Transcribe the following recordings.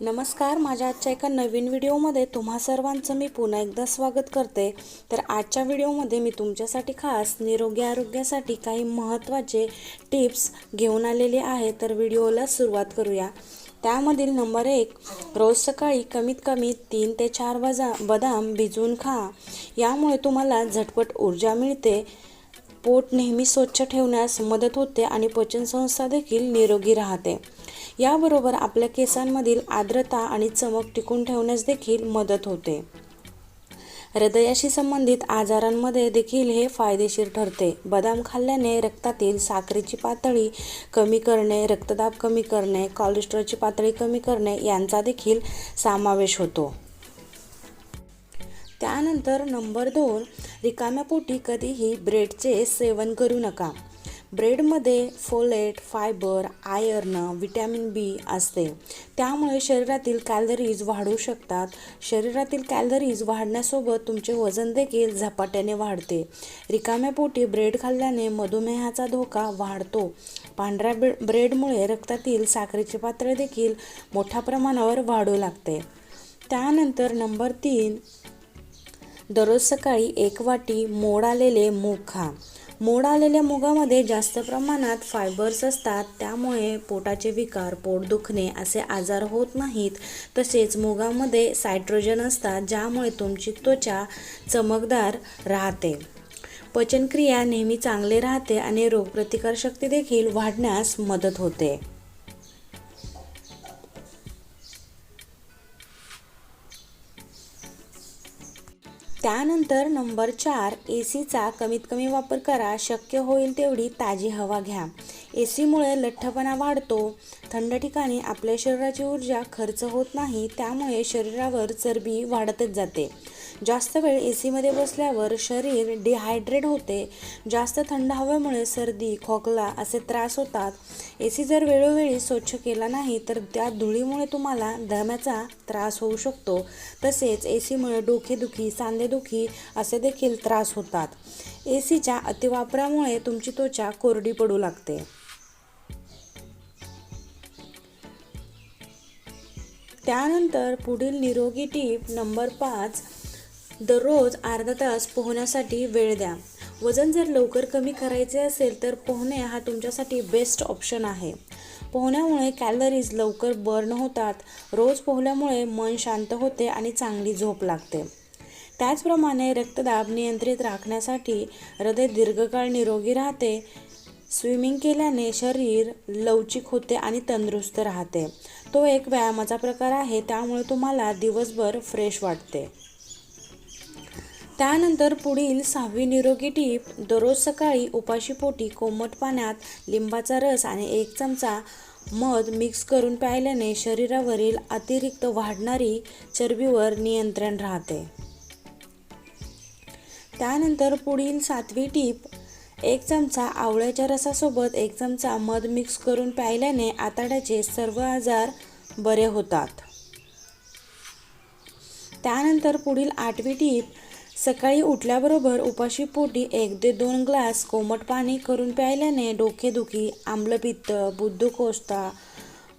नमस्कार माझ्या आजच्या एका नवीन व्हिडिओमध्ये तुम्हा सर्वांचं मी पुन्हा एकदा स्वागत करते. तर आजच्या व्हिडिओमध्ये मी तुमच्यासाठी खास निरोगी आरोग्यासाठी काही महत्त्वाचे टिप्स घेऊन आलेले आहे. तर व्हिडिओला सुरुवात करूया. त्यामधील नंबर एक रोज सकाळी कमीत कमी तीन ते चार वजा बदाम भिजवून खा. यामुळे तुम्हाला झटपट ऊर्जा मिळते. पोट नेहमी स्वच्छ ठेवण्यास मदत होते आणि पचनसंस्था देखील निरोगी राहते. याबरोबर आपल्या केसांमधील आर्द्रता आणि चमक टिकून ठेवण्यास देखील मदत होते. हृदयाशी संबंधित आजारांमध्ये देखील हे फायदेशीर ठरते. बदाम खाल्ल्याने रक्तातील साखरेची पातळी कमी करणे रक्तदाब कमी करणे कोलेस्ट्रॉलची पातळी कमी करणे यांचा देखील समावेश होतो. त्यानंतर नंबर दोन रिकाम्या पोटी कधीही ब्रेडचे सेवन करू नका. ब्रेडमध्ये folate fibre iron vitamin B असते. त्यामुळे शरीरातील कॅलरीज वाढू शकतात. शरीरातील कॅलरीज वाढण्यासोबत तुमचे वजन देखील झपाट्याने वाढते. रिकाम्या पोटी ब्रेड खाल्ल्याने मधुमेहाचा धोका वाढतो. पांढऱ्या ब्रे ब्रेडमुळे रक्तातील साखरेची पातळी देखील मोठ्या प्रमाणावर वाढू लागते. त्यानंतर नंबर तीन दररोज सकाळी एक वाटी मोड आलेले मूग खा. मोड आलेल्या मुगामध्ये जास्त प्रमाणात फायबर्स असतात त्यामुळे पोटाचे विकार पोट दुखणे असे आजार होत नाहीत. तसेच मुगामध्ये सायट्रोजन असतात ज्यामुळे तुमची त्वचा चमकदार राहते. पचनक्रिया नेहमी चांगले राहते आणि रोगप्रतिकारशक्ती देखील वाढण्यास मदत होते. त्यानंतर नंबर चार ए सीचा कमीत कमी वापर करा शक्य होईल तेवढी ताजी हवा घ्या. ए सीमुळे लठ्ठपणा वाढतो. थंड ठिकाणी आपल्या शरीराची ऊर्जा खर्च होत नाही त्यामुळे शरीरावर चरबी वाढतच जाते. जास्त वेळ ए सीमध्ये बसल्यावर शरीर डिहायड्रेट होते. जास्त थंड हवेमुळे सर्दी खोकला असे त्रास होतात. ए सी जर वेळोवेळी स्वच्छ केला नाही तर त्या धुळीमुळे तुम्हाला दम्याचा त्रास होऊ शकतो. तसेच ए सीमुळे डोकेदुखी सांधेदुखी असे देखील त्रास होतात. ए सीच्या अतिवापरामुळे तुमची त्वचा कोरडी पडू लागते. त्यानंतर पुढील निरोगी टीप नंबर पाच दररोज अर्धा तास पोहण्यासाठी वेळ द्या. वजन जर लवकर कमी करायचे असेल तर पोहणे हा तुमच्यासाठी बेस्ट ऑप्शन आहे. पोहण्यामुळे कॅलरीज लवकर बर्न होतात. रोज पोहल्यामुळे मन शांत होते आणि चांगली झोप लागते. त्याचप्रमाणे रक्तदाब नियंत्रित राखण्यासाठी हृदय दीर्घकाळ निरोगी राहते. स्विमिंग केल्याने शरीर लवचिक होते आणि तंदुरुस्त राहते. तो एक व्यायामाचा प्रकार आहे त्यामुळे तुम्हाला दिवसभर फ्रेश वाटते. त्यानंतर पुढील सहावी निरोगी टीप दररोज सकाळी उपाशीपोटी कोमट पाण्यात लिंबाचा रस आणि एक चमचा मध मिक्स करून प्यायल्याने शरीरावरील अतिरिक्त वाढणारी चरबीवर नियंत्रण राहते. त्यानंतर पुढील सातवी टीप एक चमचा आवळ्याच्या रसासोबत एक चमचा मध मिक्स करून प्यायल्याने आतड्याचे सर्व आजार बरे होतात. त्यानंतर पुढील आठवी टीप सकाळी उठल्याबरोबर उपाशी पोटी एक ते दोन ग्लास कोमट पाणी करून प्यायल्याने डोकेदुखी आम्लपित्त बुद्धकोष्ठा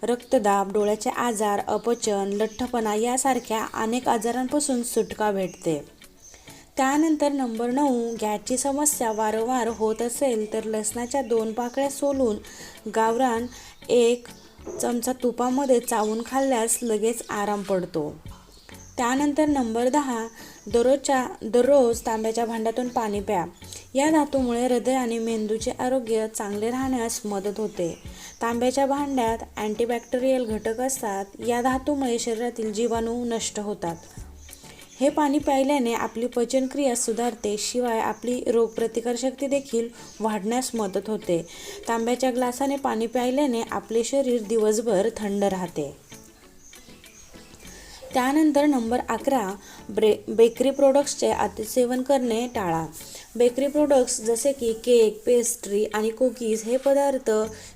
रक्तदाब डोळ्याचे आजार अपचन लठ्ठपणा यासारख्या अनेक आजारांपासून सुटका भेटते. त्यानंतर नंबर नऊ गॅसची समस्या वारंवार होत असेल तर लसणाच्या दोन पाकळ्या सोलून गावरान एक चमचा तुपामध्ये चावून खाल्ल्यास लगेच आराम पडतो. त्यानंतर नंबर दहा दररोजच्या दररोज तांब्याच्या भांड्यातून पाणी प्या. या धातूमुळे हृदय आणि मेंदूचे आरोग्य चांगले राहण्यास मदत होते. तांब्याच्या भांड्यात अँटीबॅक्टेरियल घटक असतात. या धातूमुळे शरीरातील जीवाणू नष्ट होतात. हे पाणी प्यायल्याने आपली पचनक्रिया सुधारते. शिवाय आपली रोगप्रतिकारशक्ती देखील वाढण्यास मदत होते. तांब्याच्या ग्लासाने पाणी प्यायल्याने आपले शरीर दिवसभर थंड राहते. त्यानंतर नंबर अकरा ब्रे बेकरी प्रोडक्ट्सचे अतिसेवन करणे टाळा. बेकरी प्रोडक्ट्स जसे की केक पेस्ट्री आणि कुकीज हे पदार्थ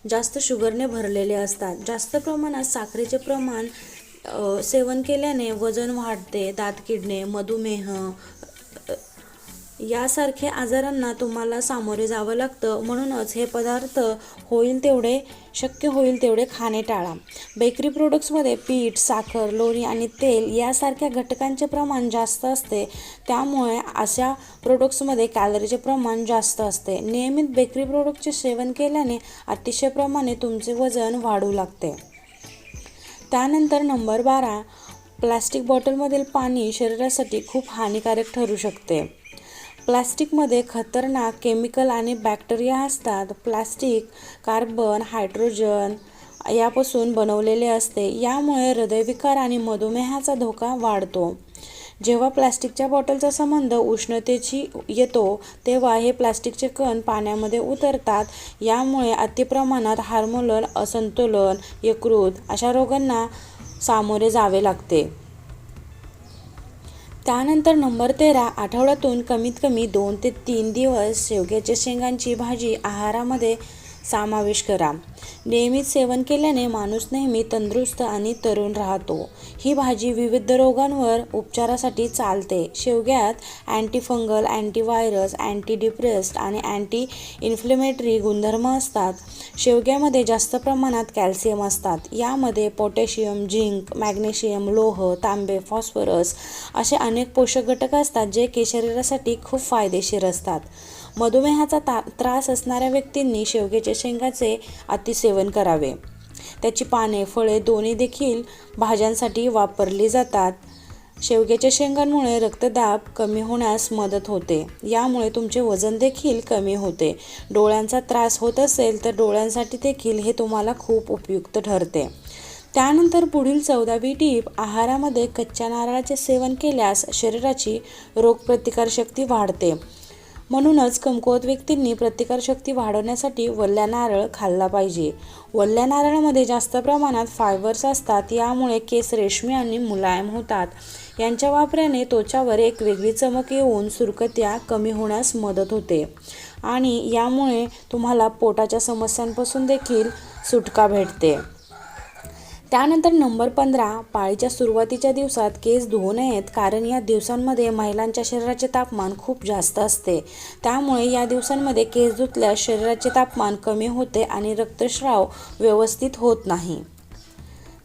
जास्त शुगरने भरलेले असतात. जास्त प्रमाणात साखरेचे प्रमाण सेवन केल्याने वजन वाढते दात किडणे मधुमेह यासारख्या आजारांना तुम्हाला सामोरे जावं लागतं. म्हणूनच हे पदार्थ होईल तेवढे शक्य होईल तेवढे खाणे टाळा. बेकरी प्रोडक्ट्समध्ये पीठ साखर लोणी आणि तेल यासारख्या घटकांचे प्रमाण जास्त असते. त्यामुळे अशा प्रोडक्ट्समध्ये कॅलरीचे प्रमाण जास्त असते. नियमित बेकरी प्रोडक्टचे सेवन केल्याने अतिशय प्रमाणे तुमचे वजन वाढू लागते. त्यानंतर नंबर बारा प्लास्टिक बॉटलमधील पाणी शरीरासाठी खूप हानिकारक ठरू शकते. प्लास्टिकमध्ये खतरनाक केमिकल आणि बॅक्टेरिया असतात. प्लास्टिक कार्बन हायड्रोजन यापासून बनवलेले असते. यामुळे हृदयविकार आणि मधुमेहाचा धोका वाढतो. जेव्हा प्लास्टिकच्या बॉटलचा संबंध उष्णतेची येतो तेव्हा हे प्लास्टिकचे कण पाण्यामध्ये उतरतात. यामुळे अतिप्रमाणात हार्मोनल असंतुलन यकृत अशा रोगांना सामोरे जावे लागते. त्यानंतर नंबर तेरा आठवड्यातून कमीत कमी दोन ते तीन दिवस शेवग्याच्या शेंगांची भाजी आहारामध्ये समावेश करा. नियमित सेवन केल्याने माणूस नेहमी तंदुरुस्त आणि तरुण राहतो. ही भाजी विविध रोगांवर उपचारासाठी चालते. शेवग्यात अँटीफंगल अँटीव्हायरस अँटी डिप्रेस्ड आणि अँटी इन्फ्लेमेटरी गुणधर्म असतात. शेवग्यामध्ये जास्त प्रमाणात कॅल्शियम असतात. यामध्ये पोटॅशियम झिंक मॅग्नेशियम लोह तांबे फॉस्फरस असे अनेक पोषक घटक असतात जे की शरीरासाठी खूप फायदेशीर असतात. मधुमेहाचा ता त्रास असणाऱ्या व्यक्तींनी शेवग्याच्या शेंगाचे अतिसेवन करावे. त्याची पाने फळे दोन्ही देखील भाज्यांसाठी वापरली जातात. शेवग्याच्या शेंगांमुळे रक्तदाब कमी होण्यास मदत होते. यामुळे तुमचे वजन देखील कमी होते. डोळ्यांचा त्रास होत असेल तर डोळ्यांसाठी देखील हे तुम्हाला खूप उपयुक्त ठरते. त्यानंतर पुढील चौदावी टीप आहारामध्ये कच्च्या नारळाचे सेवन केल्यास शरीराची रोगप्रतिकारशक्ती वाढते. म्हणूनच कमकुवत व्यक्तींनी प्रतिकारशक्ती वाढवण्यासाठी वल्ल्या नारळ खाल्ला पाहिजे. वल्ल्या नारळामध्ये जास्त प्रमाणात फायबर्स असतात यामुळे केस रेशमी आणि मुलायम होतात. यांच्या वापराने त्वचावर एक वेगळी चमक येऊन सुरकत्या कमी होण्यास मदत होते. आणि यामुळे तुम्हाला पोटाच्या समस्यांपासून देखील सुटका भेटते. त्यानंतर नंबर पंधरा पाळीच्या सुरुवातीच्या दिवसात केस धुवू नयेत कारण या दिवसांमध्ये महिलांच्या शरीराचे तापमान खूप जास्त असते. त्यामुळे या दिवसांमध्ये केस धुतल्यास शरीराचे तापमान कमी होते आणि रक्तस्राव व्यवस्थित होत नाही.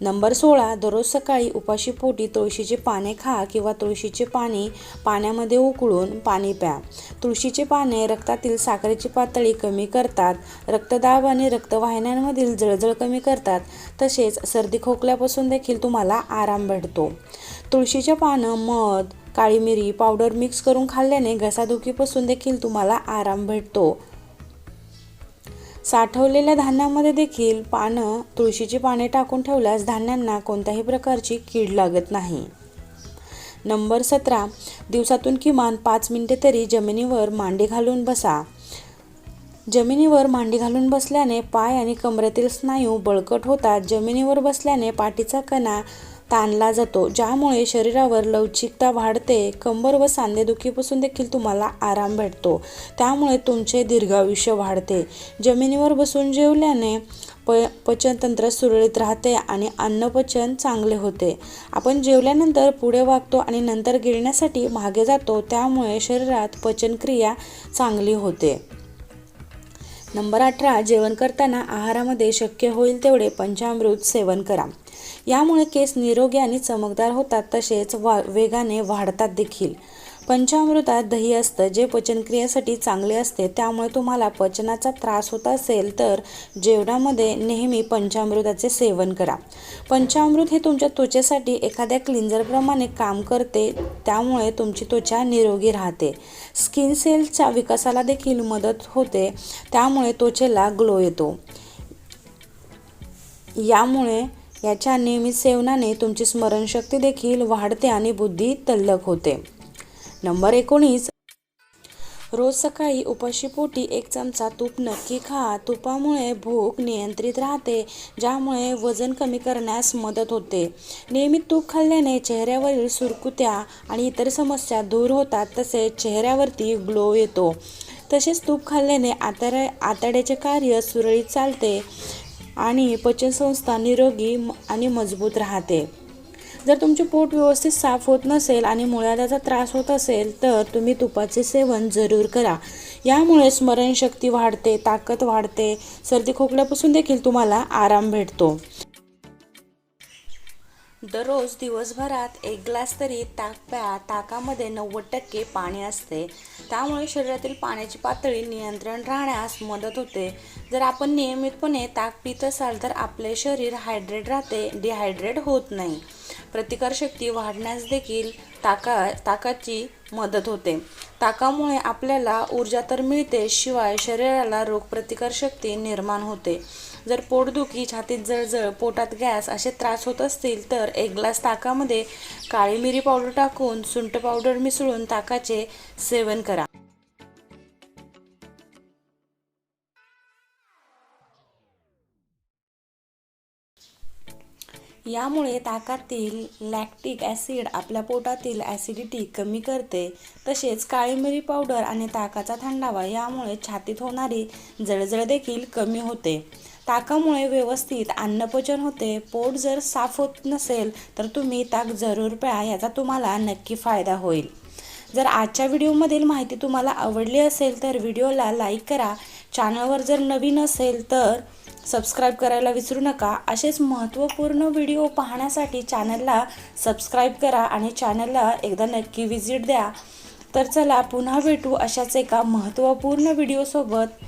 नंबर सोळा दररोज सकाळी उपाशी पोटी पाने खा किंवा तुळशीचे पाणी पाण्यामध्ये उकळून पाणी प्या. तुळशीचे पाने रक्तातील साखरेची पातळी कमी करतात. रक्तदाब आणि रक्तवाहिन्यांमधील जळजळ कमी करतात. तसेच सर्दी खोकल्यापासून देखील तुम्हाला आराम भेटतो. तुळशीचे पानं मध काळी मिरी पावडर मिक्स करून खाल्ल्याने घसादुखीपासून देखील तुम्हाला आराम भेटतो. साठवलेल्या धान्यामध्ये देखील पानं तुळशीची पाने टाकून ठेवल्यास धान्यांना कोणत्याही प्रकारची कीड लागत नाही. नंबर सतरा दिवसातून किमान पाच मिनिटे तरी जमिनीवर मांडी घालून बसा. जमिनीवर मांडी घालून बसल्याने पाय आणि कमरेतील स्नायू बळकट होतात. जमिनीवर बसल्याने पाठीचा कणा ताणला जातो ज्यामुळे शरीरावर लवचिकता वाढते कंबर व सांधेदुखीपासून देखील तुम्हाला आराम भेटतो. त्यामुळे तुमचे दीर्घायुष्य वाढते. जमिनीवर बसून जेवल्याने प पचनतंत्र सुरळीत राहते आणि अन्नपचन चांगले होते. आपण जेवल्यानंतर पुढे वागतो आणि नंतर गिळण्यासाठी मागे जातो त्यामुळे शरीरात पचनक्रिया चांगली होते. नंबर अठरा जेवण करताना आहारामध्ये शक्य होईल तेवढे पंचामृत सेवन करा. यामुळे केस निरोगी आणि चमकदार होतात तसेच वा वेगाने वाढतात देखील. पंचामृतात दही असतं जे पचनक्रियेसाठी चांगले असते त्यामुळे तुम्हाला पचनाचा त्रास होत असेल तर जेवणामध्ये नेहमी पंचामृताचे सेवन करा. पंचामृत हे तुमच्या त्वचेसाठी एखाद्या क्लिन्झरप्रमाणे काम करते त्यामुळे तुमची त्वचा निरोगी राहते. स्किन सेल्सच्या विकासाला देखील मदत होते त्यामुळे त्वचेला ग्लो येतो. यामुळे याच्या नियमित सेवनाने तुमची स्मरणशक्ती देखील वाढते आणि बुद्धी तल्लक होते. नंबर एकोणीस. रोज सकाळी उपाशीपोटी एक चमचा तूप नक्की खा. तुपामुळे भूक नियंत्रित राहते ज्यामुळे वजन कमी करण्यास मदत होते. नियमित तूप खाल्ल्याने चेहऱ्यावरील सुरकुत्या आणि इतर समस्या दूर होतात तसेच चेहऱ्यावरती ग्लो येतो. तसेच तूप खाल्ल्याने आतड्या आतड्याचे कार्य सुरळीत चालते. आणि पचनसंस्था निरोगी आणि मजबूत राहते. जर तुमचे पोट व्यवस्थित साफ होत नसेल आणि मुळ्याचा त्रास होत असेल तर तुम्ही तुपाचे सेवन जरूर करा. यामुळे स्मरणशक्ती वाढते ताकद वाढते. सर्दी खोकल्यापासून देखील तुम्हाला आराम भेटतो. दररोज दिवसभरात एक ग्लास तरी ताक प्या ताकामध्ये नव्वद टक्के पाणी असते. त्यामुळे शरीरातील पाण्याची पातळी नियंत्रण राहण्यास मदत होते. जर आपण नियमितपणे ताक पित असाल तर आपले शरीर हायड्रेट राहते डिहायड्रेट होत नाही. प्रतिकारशक्ती वाढण्यास देखील ताका ताकाची मदत होते. ताकामुळे आपल्याला ऊर्जा तर मिळते शिवाय शरीराला रोगप्रतिकारशक्ती निर्माण होते. जर पोटदुखी छातीत जळजळ पोटात गॅस असे त्रास होत असतील तर एक ग्लास ताकामध्ये काळी मिरी पावडर टाकून सुंट पावडर मिसळून ताकाचे सेवन करा. यामुळे ताकातील लॅक्टिक ॲसिड आपल्या पोटातील ॲसिडिटी कमी करते. तसेच काळी मिरी पावडर आणि ताकाचा थंडावा यामुळे छातीत होणारी जळजळ देखील कमी होते. ताकामुळे व्यवस्थित अन्नपचन होते. पोट जर साफ होत नसेल तर तुम्ही ताक जरूर प्या याचा तुम्हाला नक्की फायदा होईल. जर आजच्या व्हिडिओमधील माहिती तुम्हाला आवडली असेल तर व्हिडिओला लाईक करा. चॅनलवर जर नवीन असेल तर सबस्क्राईब करायला विसरू नका. असेच महत्त्वपूर्ण व्हिडिओ पाहण्यासाठी चॅनलला सबस्क्राईब करा आणि चॅनलला एकदा नक्की विजिट द्या. तर चला पुन्हा भेटू अशाच एका महत्त्वपूर्ण व्हिडिओसोबत.